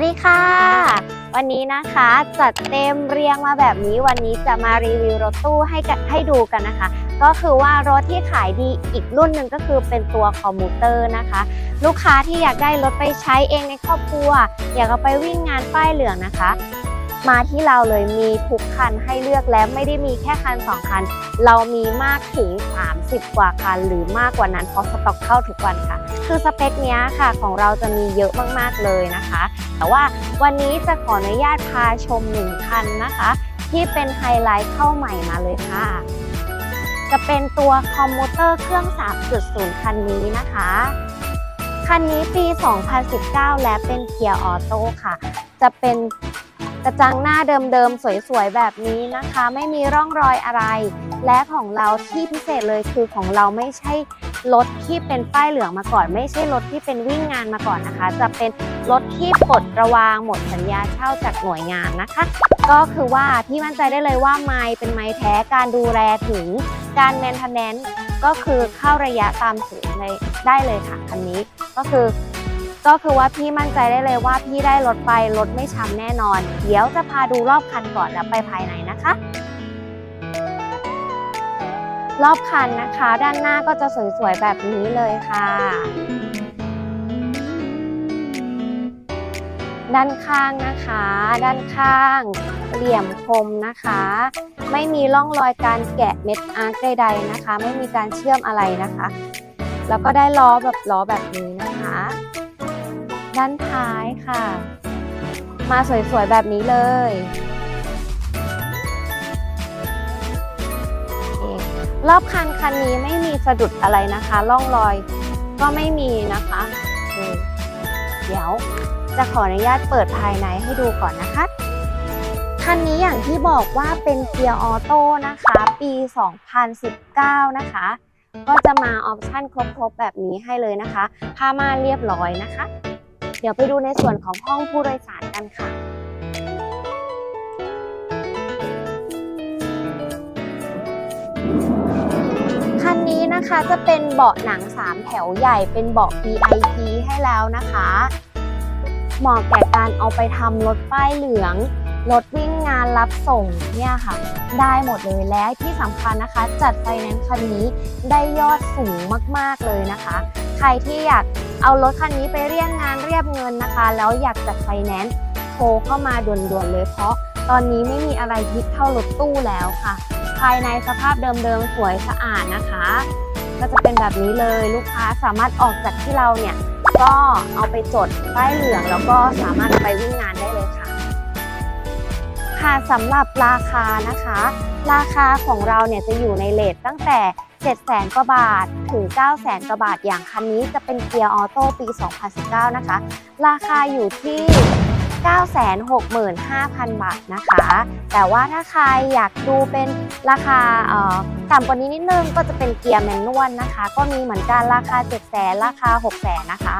วัสดีค่ะ วันนี้นะคะจัดเต็มเรียงมาแบบนี้วันนี้จะมารีวิวรถตู้ให้ให้ดูกันนะคะ ก็คือว่ารถที่ขายดีอีกรุ่นหนึ่งก็คือเป็นตัวคอมมูเตอร์นะคะ ลูกค้าที่อยากได้รถไปใช้เองในครอบครัว อยากเอาไปวิ่งงานป้ายเหลืองนะคะ มาที่เราเลยมีทุกคันให้เลือกและไม่ได้มีแค่คันสองคัน เรามีมากถึง 30 กว่าคัน หรือมากกว่านั้นเพราะสต็อกเข้าทุกวันค่ะ คือสเปคเนี้ยค่ะของเราจะมีเยอะมากๆเลยนะคะ แต่ว่าวันนี้จะขออนุญาตพาชมหนึ่งคันนะคะ ที่เป็นไฮไลท์เข้าใหม่มาเลยค่ะ จะเป็นตัวคอมมูเตอร์เครื่อง 3.0 คันนี้นะคะคันนี้ปี 2019 และเป็นเกียร์ออโต้ค่ะ จะเป็น กระจังหน้าเดิมๆ สวยๆ แบบนี้นะคะ ไม่มีร่องรอยอะไร และของเราที่พิเศษเลยคือของเราไม่ใช่รถที่เป็นป้ายเหลืองมาก่อน ไม่ใช่รถที่เป็นวิ่งงานมาก่อนนะคะ จะเป็นรถที่ปลดระวางหมดสัญญาเช่าจากหน่วยงานนะคะ ก็คือว่าพี่มั่นใจได้เลยว่าไม้เป็นไม้แท้การดูแลถึงการแมนเทนแนนก็คือเข้าระยะตามสูงเลยได้เลยค่ะคันนี้ก็คือ ก็คือว่าพี่มั่นใจได้เลยว่าพี่ได้รถไปรถไม่ช้ำแน่นอน เดี๋ยวจะพาดูรอบคันก่อนแล้วไปภายในนะคะ รอบคันนะคะ ด้านหน้าก็จะสวยๆแบบนี้เลยค่ะ ด้านข้างนะคะ ด้านข้างเหลี่ยมคมนะคะ ไม่มีร่องรอยการแกะเม็ดอาร์คใดๆนะคะ ไม่มีการเชื่อมอะไรนะคะ แล้วก็ได้ล้อแบบล้อแบบนี้นะคะ ด้านท้ายค่ะ มาสวยๆ แบบนี้เลยรอบคันคันนี้ไม่มีสะดุดอะไรนะคะร่องรอยก็ไม่มีนะคะเดี๋ยวจะขออนุญาตเปิดภายในให้ดูก่อนนะคะ คันนี้อย่างที่บอกว่าเป็นเกียร์ออโต้นะคะ ปี 2019 นะคะ ก็จะมาออปชั่นครบๆแบบนี้ให้เลยนะคะ ผ้าม่านเรียบร้อยนะคะ เดี๋ยวไปดูในส่วนของห้องผู้โดยสารกันค่ะ คันนี้นะคะจะเป็นเบาะหนัง 3 แถวใหญ่เป็นเบาะ VIP ให้แล้วนะคะ เหมาะแก่การเอาไปทำรถป้ายเหลืองรถวิ่งงานรับส่งเนี่ยค่ะ ได้หมดเลยและที่สำคัญนะคะ จัดไฟแนนซ์คันนี้ได้ยอดสูงมาก ๆ เลยนะคะ ใครที่อยาก เอารถคันนี้ไปเรียกงานเรียบเงินนะคะ แล้วอยากจัดไฟแนนซ์โทรเข้ามาด่วนๆเลยเพราะตอนนี้ไม่มีอะไรฮิตเท่ารถตู้แล้วค่ะ ภายในสภาพเดิมๆสวยสะอาดนะคะ ก็จะเป็นแบบนี้เลยลูกค้าสามารถออกจากที่เราเนี่ยก็เอาไปจดป้ายเหลืองแล้วก็สามารถไปวิ่งงานได้เลยค่ะ ค่ะสำหรับราคานะคะ ราคาของเราเนี่ยจะอยู่ในเลทตั้งแต่ 7แสนกว่าบาทถึง9แสนกว่าบาทอย่างคันนี้จะเป็นเกียร์ออโต้ปี 2019 นะคะ ราคาอยู่ที่ 965,000 บาทนะคะ แต่ว่าถ้าใครอยากดูเป็นราคาต่ำกว่านี้นิดนึงก็จะเป็นเกียร์แมนนวลนะคะ ก็มีเหมือนกันราคา 700,000ราคา600,000นะคะ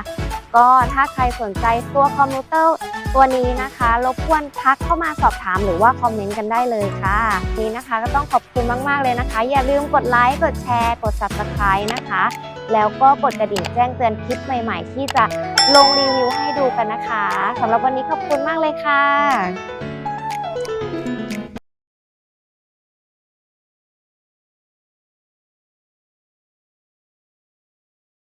ก็ถ้าใครสนใจตัวคอมพิวเตอร์ตัวนี้นะคะรบกวนทักเข้ามาสอบถามหรือว่าคอมเมนต์กันได้เลยค่ะ นี้นะคะก็ต้องขอบคุณมาก ๆ เลยนะคะ อย่าลืมกดไลค์กดแชร์ กด subscribe นะคะ แล้วก็กดกระดิ่งแจ้งเตือนคลิปใหม่ ๆ ที่จะลงรีวิวให้ดูกันนะคะสำหรับวันนี้ขอบคุณมากเลยค่ะ